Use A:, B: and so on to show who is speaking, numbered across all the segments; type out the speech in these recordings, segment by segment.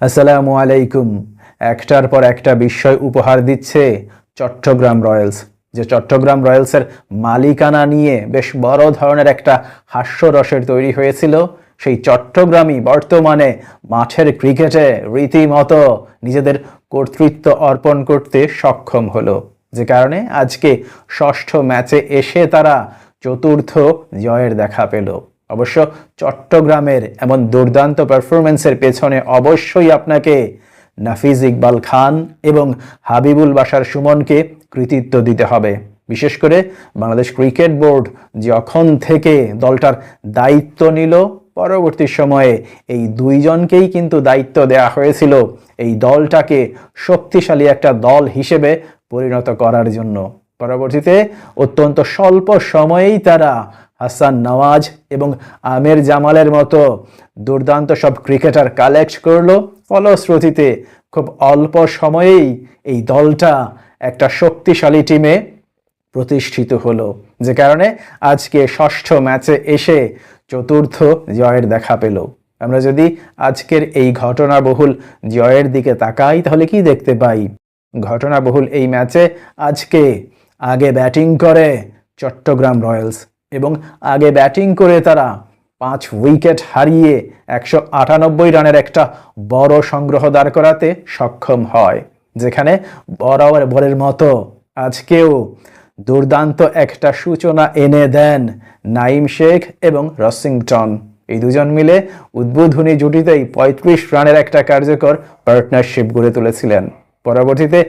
A: আসসালামু আলাইকুম। একটার পর একটা বিস্ময় উপহার দিচ্ছে চট্টগ্রাম রয়্যালস। যে চট্টগ্রাম রয়্যালসের মালিকানা নিয়ে বেশ বড় ধরনের একটা হাস্যরসের তৈরি হয়েছিল। সেই চট্টগ্রামই বর্তমানে মাঠের ক্রিকেটে রীতিমতো নিজেদের কর্তৃত্ব অর্পণ করতে সক্ষম হলো। যে কারণে আজকে ষষ্ঠ ম্যাচে এসে তারা চতুর্থ জয়ের দেখা পেল। অবশ্য চট্টগ্রামের এমন দুর্দান্ত পারফরমেন্সের পেছনে অবশ্যই আপনাকে নাফিজ ইকবাল খান এবং হাবিবুল বাসার সুমনকে কৃতিত্ব দিতে হবে। বিশেষ করে বাংলাদেশ ক্রিকেট বোর্ড যখন থেকে দলটার দায়িত্ব নিল, পরবর্তী সময়ে এই দুইজনকেই কিন্তু দায়িত্ব দেওয়া হয়েছিল এই দলটাকে শক্তিশালী একটা দল হিসেবে পরিণত করার জন্য। পরবর্তীতে অত্যন্ত স্বল্প সময়েই তারা হাসান নওয়াজ এবং আমের জামালের মতো দুর্দান্ত সব ক্রিকেটার কালেক্ট করল। ফলশ্রুতিতে খুব অল্প সময়েই এই দলটা একটা শক্তিশালী টিমে প্রতিষ্ঠিত হলো। যে কারণে আজকে ষষ্ঠ ম্যাচে এসে চতুর্থ জয়ের দেখা পেল। আমরা যদি আজকের এই ঘটনাবহুল জয়ের দিকে তাকাই, তাহলে কি দেখতে পাই? ঘটনাবহুল এই ম্যাচে আজকে আগে ব্যাটিং করে চট্টগ্রাম রয়্যালস। এবং আগে ব্যাটিং করে তারা পাঁচ উইকেট হারিয়ে একশো আটানব্বই রানের একটা বড় সংগ্রহ দাঁড় করাতে সক্ষম হয়, যেখানে বরাবরের মতো আজকেও দুর্দান্ত একটা সূচনা এনে দেন নাইম শেখ এবং রসিংটন। এই দুজন মিলে উদ্বোধনী জুটিতেই পঁয়ত্রিশ রানের একটা কার্যকর পার্টনারশিপ গড়ে তুলেছিলেন। পরবর্তীতে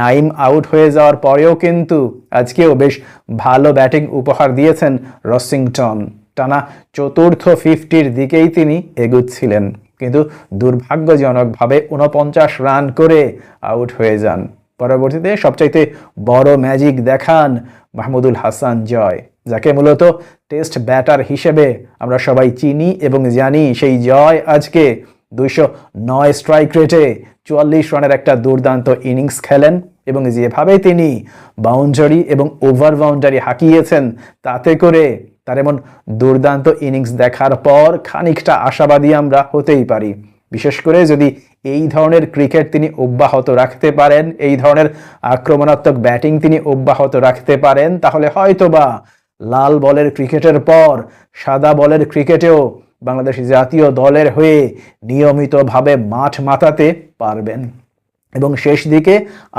A: নাইম আউট হয়ে যাওয়ার পরেও কিন্তু আজকেও বেশ ভালো ব্যাটিং উপহার দিয়েছেন রসিংটন। টানা চতুর্থ ফিফটির দিকেই তিনি এগুচ্ছিলেন। কিন্তু দুর্ভাগ্যজনকভাবে উনপঞ্চাশ রান করে আউট হয়ে যান। পরবর্তীতে সবচাইতে বড় ম্যাজিক দেখান মাহমুদুল হাসান জয়, যাকে মূলত টেস্ট ব্যাটার হিসেবে আমরা সবাই চিনি এবং জানি সেই জয় আজকে দুইশো নয় স্ট্রাইক রেটে চুয়াল্লিশ রানের একটা দুর্দান্ত ইনিংস খেলেন এবং যেভাবে তিনি বাউন্ডারি এবং ওভার বাউন্ডারি হাঁকিয়েছেন, তাতে করে তার এমন দুর্দান্ত ইনিংস দেখার পর খানিকটা আশাবাদী আমরা হতেই পারি। বিশেষ করে যদি এই ধরনের ক্রিকেট তিনি অব্যাহত রাখতে পারেন, এই ধরনের আক্রমণাত্মক ব্যাটিং তিনি অব্যাহত রাখতে পারেন, তাহলে হয়তোবা লাল বলের ক্রিকেটের পর সাদা বলের ক্রিকেটেও বাংলাদেশ জাতীয় দলের হয়ে নিয়মিতভাবে মাঠ মাতাতে পারবেন। এবং শেষ দিকে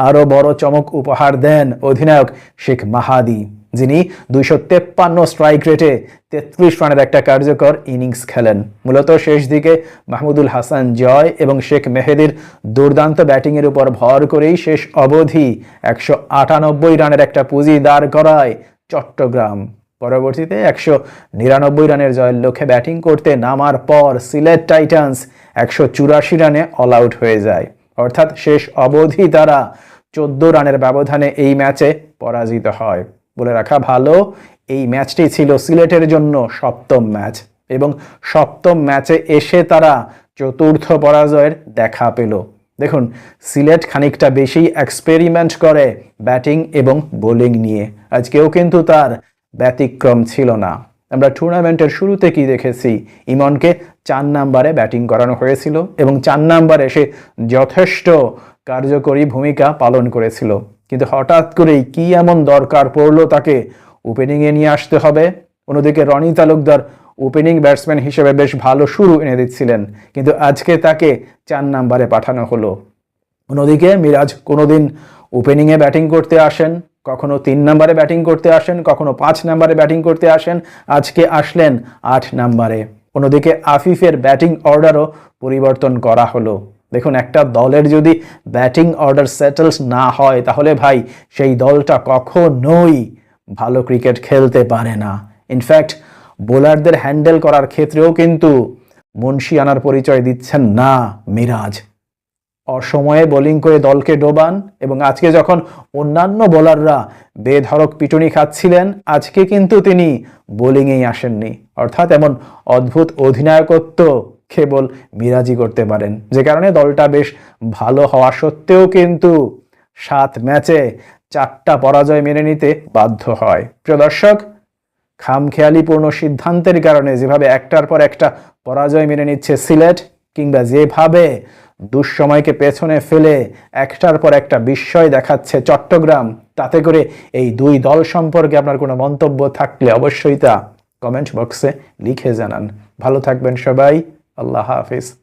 A: আরও বড় চমক উপহার দেন অধিনায়ক শেখ মাহাদি, যিনি দুইশো তেপ্পান্ন স্ট্রাইক রেটে তেত্রিশ রানের একটা কার্যকর ইনিংস খেলেন। মূলত শেষ দিকে মাহমুদুল হাসান জয় এবং শেখ মেহেদির দুর্দান্ত ব্যাটিংয়ের উপর ভর করেই শেষ অবধি একশো আটানব্বই রানের একটা পুঁজি দাঁড় করায় চট্টগ্রাম। পরবর্তীতে একশো নিরানব্বই রানের জয়ের লক্ষ্যে ব্যাটিং করতে নামার পর সিলেট টাইটান্স একশো চুরাশি রানে অল আউট হয়ে যায়। অর্থাৎ শেষ অবধি তারা চোদ্দ রানের ব্যবধানে এই ম্যাচে পরাজিত হয়। বলে রাখা ভালো, এই ম্যাচটি ছিল সিলেটের জন্য সপ্তম ম্যাচ এবং সপ্তম ম্যাচে এসে তারা চতুর্থ পরাজয়ের দেখা পেল। দেখুন, সিলেট খানিকটা বেশি এক্সপেরিমেন্ট করে ব্যাটিং এবং বোলিং নিয়ে। আজকেও কিন্তু তার ব্যতিক্রম ছিল না। আমরা টুর্নামেন্টের শুরুতে কি দেখেছি? ইমনকে চার নাম্বারে ব্যাটিং করানো হয়েছিল এবং চার নাম্বারে সে যথেষ্ট কার্যকরী ভূমিকা পালন করেছিল। কিন্তু হঠাৎ করেই কি এমন দরকার পড়ল তাকে? ওপেনিংয়ে নিয়ে আসতে হবে। অন্যদিকে রনি তালুকদার ওপেনিং ব্যাটসম্যান হিসেবে বেশ ভালো শুরু এনে দিচ্ছিলেন, কিন্তু আজকে তাকে চার নাম্বারে পাঠানো হলো। অন্যদিকে মিরাজ কোনোদিন ওপেনিংয়ে ব্যাটিং করতে আসেন। কখনো তিন নম্বরে ব্যাটিং করতে আসেন, কখনো পাঁচ নম্বরে ব্যাটিং করতে আসেন, আজকে আসলেন আট নম্বরে। অন্যদিকে আফিফের ব্যাটিং অর্ডারও পরিবর্তন করা হলো। দেখুন, একটা দলের যদি ব্যাটিং অর্ডার সেটেলস না হয়, তাহলে ভাই সেই দলটা কখনোই ভালো ক্রিকেট খেলতে পারে না। ইনফ্যাক্ট, বোলারদের হ্যান্ডেল করার ক্ষেত্রেও কিন্তু মুন্সি আনার পরিচয় দিচ্ছেন না মিরাজ। অসময়ে বোলিং করে দলকে ডোবান এবং আজকে যখন অন্যান্য বোলাররা বেধরক পিটুনি খাচ্ছিলেন, আজকে কিন্তু তিনি বোলিংয়েই আসেননি। অর্থাৎ এমন অদ্ভুত অধিনায়কত্ব কেবল মিরাজি করতে পারেন। যে কারণে দলটা বেশ ভালো হওয়া সত্ত্বেও কিন্তু সাত ম্যাচে চারটা পরাজয় মেনে নিতে বাধ্য হয়। প্রিয় দর্শক, খামখেয়ালিপূর্ণ সিদ্ধান্তের কারণে যেভাবে একটার পর একটা পরাজয় মেনে নিচ্ছে সিলেট কিংবা যেভাবে দুঃসময়কে পেছনে ফেলে একটার পর একটা বিস্ময় দেখাচ্ছে চট্টগ্রাম, তাতে করে এই দুই দল সম্পর্কে আপনার কোনো মন্তব্য থাকলে অবশ্যই তা কমেন্ট বক্সে লিখে জানান। ভালো থাকবেন সবাই, আল্লাহ হাফিজ।